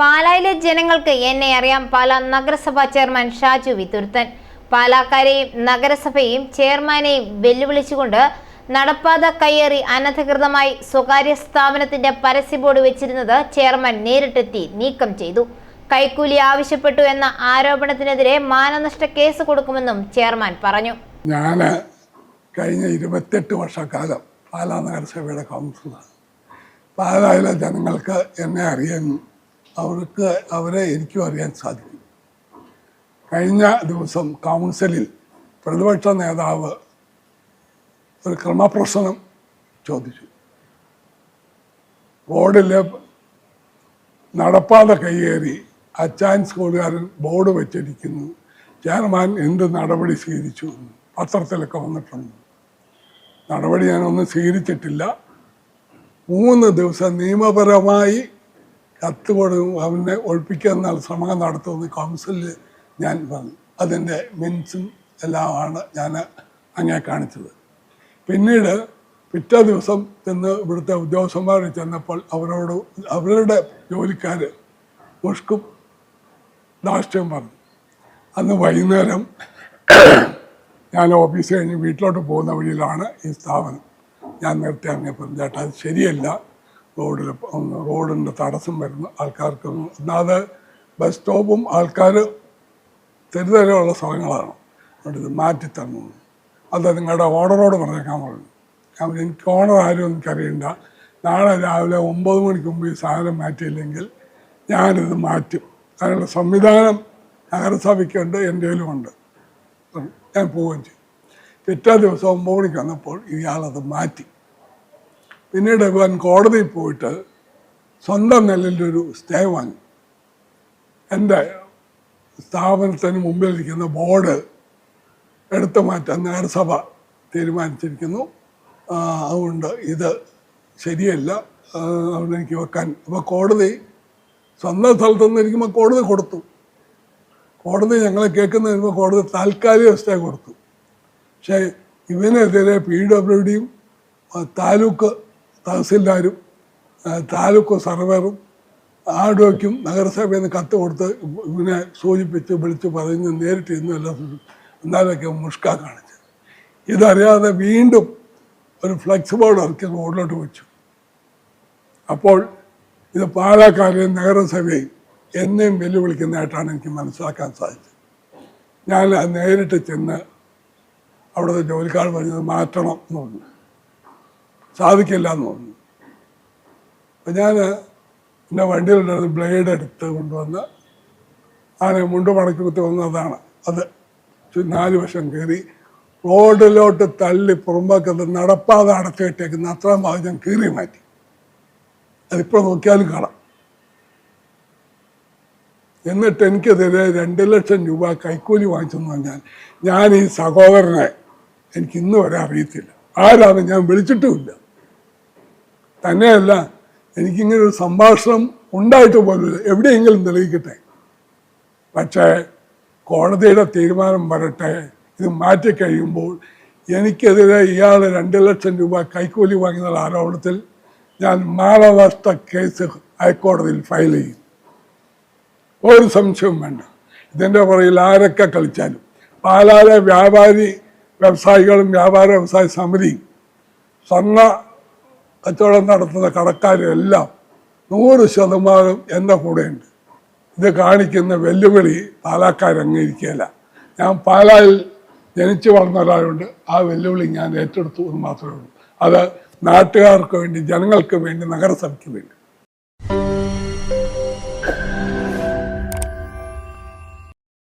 പാലായിലെ ജനങ്ങൾക്ക് എന്നെ അറിയാം. പാലാ നഗരസഭാ ചെയർമാൻ ഷാജു വിതുർത്തൻ പാലാക്കാരെയും നഗരസഭയെയും ചെയർമാനെയും വെല്ലുവിളിച്ചുകൊണ്ട് നടപ്പാത കയ്യേറി അനധികൃതമായി സ്വകാര്യ സ്ഥാപനത്തിന്റെ പരസ്യ ബോർഡ് വെച്ചിരുന്നത് ചെയർമാൻ നേരിട്ടെത്തി നീക്കം ചെയ്തു. കൈക്കൂലി ആവശ്യപ്പെട്ടു എന്ന ആരോപണത്തിനെതിരെ മാനനഷ്ട കേസ് കൊടുക്കുമെന്നും ചെയർമാൻ പറഞ്ഞു. ഞാൻ കഴിഞ്ഞ ഇരുപത്തെട്ട് വർഷക്കാലം പാലാ നഗരസഭയുടെ കൗൺസിലർ പാലായിലെ ജനങ്ങൾക്ക് എന്നെ അറിയുന്നു അവർക്ക് അവരെ എനിക്കും അറിയാൻ സാധിക്കും. കഴിഞ്ഞ ദിവസം കൗൺസിലിൽ പ്രതിപക്ഷ നേതാവ് ഒരു ക്രമപ്രശ്നം ചോദിച്ചു. ബോർഡിലെ നടപ്പാത കയ്യേറി അച്ചാൻ സ്കൂളുകാരൻ ബോർഡ് വെച്ചിരിക്കുന്നു. ചെയർമാൻ എന്ത് നടപടി സ്വീകരിച്ചു? പത്രത്തിലൊക്കെ വന്നിട്ടുണ്ട്. നടപടി ഞാനൊന്നും സ്വീകരിച്ചിട്ടില്ല. മൂന്ന് ദിവസം നിയമപരമായി കത്ത് കൊടുക്കും അവനെ ഒഴിപ്പിക്കാനുള്ള ശ്രമം നടത്തുമെന്ന് കൗൺസിലിൽ ഞാൻ പറഞ്ഞു. അതിന്റെ മിൻസും എല്ലാമാണ് ഞാൻ അങ്ങനെ കാണിച്ചത്. പിന്നീട് പിറ്റേ ദിവസം ചെന്ന് ഇവിടുത്തെ ഉദ്യോഗസ്ഥന്മാർ ചെന്നപ്പോൾ അവരോട് അവരുടെ ജോലിക്കാർ ഉഷ്കും ധാർഷ്ട്യം പറഞ്ഞു. അന്ന് വൈകുന്നേരം ഞാൻ ഓഫീസ് കഴിഞ്ഞ് വീട്ടിലോട്ട് പോകുന്ന വഴിയിലാണ് ഈ സ്ഥാപനം. ഞാൻ നേരത്തെ അങ്ങനെ പറഞ്ഞു ചേട്ടാ അത് ശരിയല്ല. റോഡിൽ റോഡിന്റെ തടസ്സം വരുന്ന ആൾക്കാർക്ക് ഒന്നാതെ ബസ് സ്റ്റോപ്പും ആൾക്കാർ തെരുതരമുള്ള സ്ഥലങ്ങളാണ് അതുകൊണ്ട് ഇത് മാറ്റി അത് നിങ്ങളുടെ ഓർഡറോട് പറഞ്ഞേക്കാൻ പറഞ്ഞു. കാരണം എനിക്ക് ഓണർ ആരും എനിക്കറിയണ്ട നാളെ രാവിലെ ഒമ്പത് മണിക്ക് മുമ്പ് ഈ സാധനം മാറ്റിയില്ലെങ്കിൽ ഞാനിത് മാറ്റും. അതിനുള്ള സംവിധാനം നഗരസഭയ്ക്കുണ്ട് എന്റെ ഉണ്ട്. ഞാൻ പോവുകയും ചെയ്തു പിറ്റേ ദിവസം ഒമ്പത് മണിക്ക് വന്നപ്പോൾ ഇയാളത് മാറ്റി. പിന്നീട് ഇവൻ കോടതിയിൽ പോയിട്ട് സ്വന്തം നിലയിൽ ഒരു സ്റ്റേ വാങ്ങി. എന്റെ സ്ഥാപനത്തിന് മുമ്പിലിരിക്കുന്ന ബോർഡ് എടുത്തു മാറ്റാൻ നഗരസഭ തീരുമാനിച്ചിരിക്കുന്നു. അതുകൊണ്ട് ഇത് ശരിയല്ല. അവനെനിക്ക് എനിക്ക് വെക്കാൻ. അപ്പോൾ കോടതി സ്വന്തം സ്ഥലത്ത് നിന്നിരിക്കുമ്പോൾ കോടതി കൊടുത്തു. കോടതി ഞങ്ങളെ കേൾക്കുന്ന വരുമ്പോൾ കോടതി താൽക്കാലിക സ്റ്റേ കൊടുത്തു. പക്ഷേ ഇവനെതിരെ പി ഡബ്ല്യു ഡിയും താലൂക്ക് തഹസിൽദാരും താലൂക്ക് സർവേറും ആഡോയ്ക്കും നഗരസഭയിൽ നിന്ന് കത്ത് കൊടുത്ത് ഇവനെ സൂചിപ്പിച്ച് വിളിച്ച് പറഞ്ഞ് നേരിട്ട് ഇന്നല്ല എന്നാലൊക്കെ മുഷ്ക കാണിച്ചത്. ഇതറിയാതെ വീണ്ടും ഒരു ഫ്ലെക്സ് ബോർഡ് ഇറക്കി റോഡിലോട്ട് വെച്ചു. അപ്പോൾ ഇത് പാലക്കാരെയും നഗരസഭയും എന്നെയും വെല്ലുവിളിക്കുന്നതായിട്ടാണ് എനിക്ക് മനസ്സിലാക്കാൻ സാധിച്ചത്. ഞാൻ നേരിട്ട് ചെന്ന് അവിടുത്തെ ജോലിക്കാർ പറഞ്ഞത് മാറ്റണം എന്ന് പറഞ്ഞു. സാധിക്കില്ല എന്ന് പറഞ്ഞു. അപ്പം ഞാൻ എന്റെ വണ്ടിയിലുണ്ടായിരുന്ന ബ്ലേഡ് എടുത്ത് കൊണ്ടുവന്ന് ആന മുണ്ട് മടക്കി കുത്തി വന്നതാണ് അത് നാല് വശം കയറി റോഡിലോട്ട് തള്ളി പുറമ്പാക്കത്ത് നടപ്പാതെ അടച്ചു കെട്ടിയേക്കുന്ന അത്രയും ഭാഗം ഞാൻ കീറി മാറ്റി. അതിപ്പോൾ നോക്കിയാലും കാണാം. എന്നിട്ട് എനിക്കെതിരെ രണ്ട് ലക്ഷം രൂപ കൈക്കൂലി വാങ്ങിച്ചെന്ന് പറഞ്ഞാൽ ഞാൻ ഈ സഹോദരനെ എനിക്ക് ഇന്നുവരെ അറിയത്തില്ല. ആരാണ് ഞാൻ വിളിച്ചിട്ടുമില്ല. തന്നെയല്ല എനിക്കിങ്ങനെ ഒരു സംഭാഷണം ഉണ്ടായിട്ട് പോലും എവിടെയെങ്കിലും തെളിയിക്കട്ടെ. പക്ഷേ കോടതിയുടെ തീരുമാനം വരട്ടെ. ഇത് മാറ്റി മാറ്റിക്കഴിയുമ്പോൾ എനിക്കെതിരെ ഇയാൾ രണ്ട് ലക്ഷം രൂപ കൈക്കൂലി വാങ്ങുന്ന ആരോപണത്തിൽ ഞാൻ മാനവസ്ഥ കേസ് ഹൈക്കോടതിയിൽ ഫയൽ ചെയ്യും. ഒരു സംശയവും വേണ്ട. ഇതിന്റെ പുറകിൽ ആരൊക്കെ കളിച്ചാലും. പാലാലെ വ്യാപാരി വ്യവസായികളും വ്യാപാര വ്യവസായ സമിതിയും സ്വർണ കച്ചവടം നടത്തുന്ന കടക്കാരും എല്ലാം നൂറ് ശതമാനം എന്റെ കൂടെയുണ്ട്. ഇത് കാണിക്കുന്ന വെല്ലുവിളി പാലാക്കാർ അംഗീകരിക്കുകയില്ല ഞാൻ പാലായിൽ ജനിച്ചു വളർന്ന ഒരാളുണ്ട്. ആ വെല്ലുവിളി ഞാൻ ഏറ്റെടുത്തു എന്ന് മാത്രമേ ഉള്ളൂ. അത് നാട്ടുകാർക്ക് വേണ്ടി ജനങ്ങൾക്ക് വേണ്ടി നഗരസഭയ്ക്ക് വേണ്ടി.